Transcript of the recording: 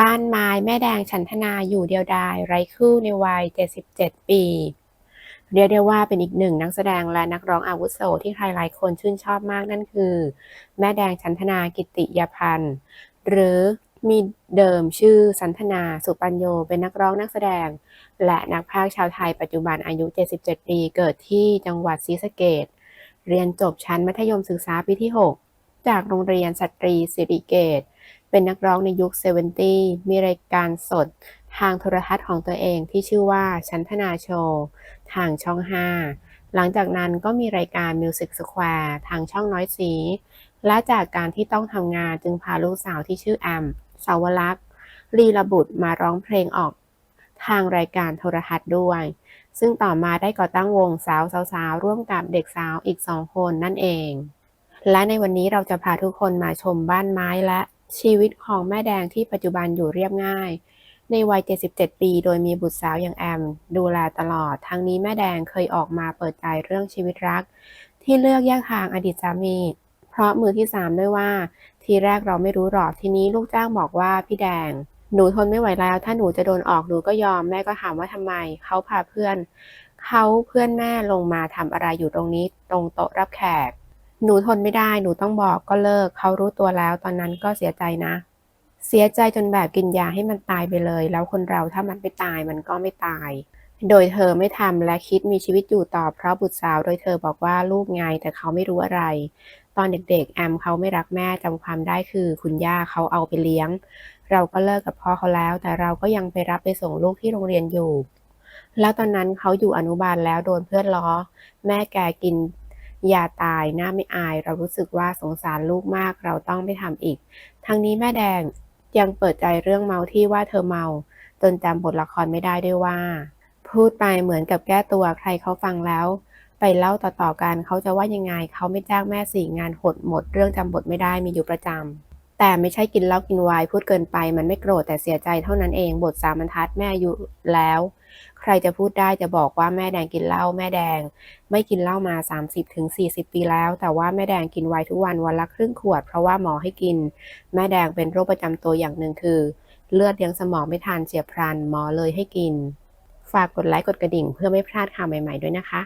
บ้านไม้แม่แดงฉันทนาอยู่เดียวดายไร้คู่ในวัย 77 ปี เรียกได้ว่าเป็นอีกหนึ่งนักแสดงและนักร้องอาวุโสที่ใครหลายคนชื่นชอบมากนั่นคือ แม่แดงฉันทนากิติยพันธ์ หรือมีเดิมชื่อสันทนาสุปัญโยเป็นนักร้องนักแสดง และนักพากย์ชาวไทยปัจจุบันอายุ 77 ปีเกิดที่จังหวัดศรีสะเกษเรียนจบชั้นมัธยมศึกษาปีที่ 6 จากโรงเรียนสตรีสิริเกต เป็นนักร้องในยุค 70 มีรายการสดทางโทรทัศน์ของตัวเองที่ชื่อว่าชันทนาโชว์ ทางช่อง 5 หลังจากนั้นก็มีรายการ Music Square ทางช่องน้อยสี และจากการที่ต้องทำงานจึงพาลูกสาวที่ชื่อแอมสาวลักษ์ลีลบุตรมาร้องเพลงออกทางรายการโทรทัศน์ด้วย ซึ่งต่อมาได้ก่อตั้งวงสาวสาวๆร่วมกับเด็กสาวอีกสองคนนั่นเอง และในวันนี้เราจะพาทุกคนมาชมบ้านไม้และ ชีวิตของแม่แดงที่ปัจจุบันอยู่เรียบง่าย ในวัย 77 ปี โดยมีบุตรสาวอย่างแอม ดูแลตลอด ทั้งนี้แม่แดงเคยออกมาเปิดใจเรื่องชีวิตรัก ที่เลือกแยกทางอดีตสามี เพราะมือที่สามด้วยว่า ทีแรกเราไม่รู้หรอกทีนี้ลูกจ้างบอกว่าพี่แดง หนูทนไม่ไหวแล้ว ถ้าหนูจะโดนออกหนูก็ยอมแม่ก็ถามว่าทำไมเขาพาเพื่อนเขาเพื่อนแม่ลงมาทำอะไรอยู่ตรงนี้ ตรงโต๊ะรับแขก หนูทนไม่ได้ หนูต้องบอกก็เลิก เขารู้ตัวแล้ว ตอนนั้นก็เสียใจนะ เสียใจจนแบบกินยาให้มันตายไปเลย แล้วคนเราถ้ามันไม่ตายมันก็ไม่ตาย โดยเธอไม่ทำและคิดมีชีวิตอยู่ต่อเพราะบุตรสาว โดยเธอบอกว่าลูกไงแต่เขาไม่รู้อะไร ตอนเด็กๆ แอมเขาไม่รักแม่จำความได้คือ คุณย่าเขาเอาไปเลี้ยง เราก็เลิกกับพ่อเขาแล้ว แต่เราก็ยังไปรับไปส่งลูกที่โรงเรียนอยู่ แล้วตอนนั้นเขาอยู่อนุบาลแล้วโดนเพื่อนล้อ แม่แกกิน ยาตายหน้าไม่อาย เรารู้สึกว่าสงสารลูกมาก เราต้องไม่ทำอีก ทั้งนี้แม่แดงยังเปิดใจเรื่องเมาที่ว่าเธอเมา จนจำบทละครไม่ได้ด้วยว่า พูดไปเหมือนกับแก้ตัวใครเขาฟังแล้ว ไปเล่าต่อๆกันเขาจะว่ายังไงเขาไม่จ้างแม่สี่งานหดหมด เรื่องจำบทไม่ได้มีอยู่ประจำแต่ไม่ใช่กินเหล้ากินไวน์พูดเกินไป มันไม่โกรธแต่เสียใจเท่านั้นเองบทสามบรรทัดแม่อายุแล้ว ใครจะพูดได้จะบอกว่าแม่แดงกินเหล้าแม่แดง ไม่กินเหล้ามา 30-40 ปีแล้ว แต่ว่าแม่แดงกินไวน์ทุกวันวันละครึ่งขวด เพราะว่าหมอให้กิน แม่แดงเป็นโรคประจำตัวอย่างหนึ่งคือ เลือดเลี้ยงสมองไม่ทันเฉียบพลันหมอเลยให้กิน ฝากกดไลค์กดกระดิ่งเพื่อไม่พลาดข่าวใหม่ ๆด้วยนะคะ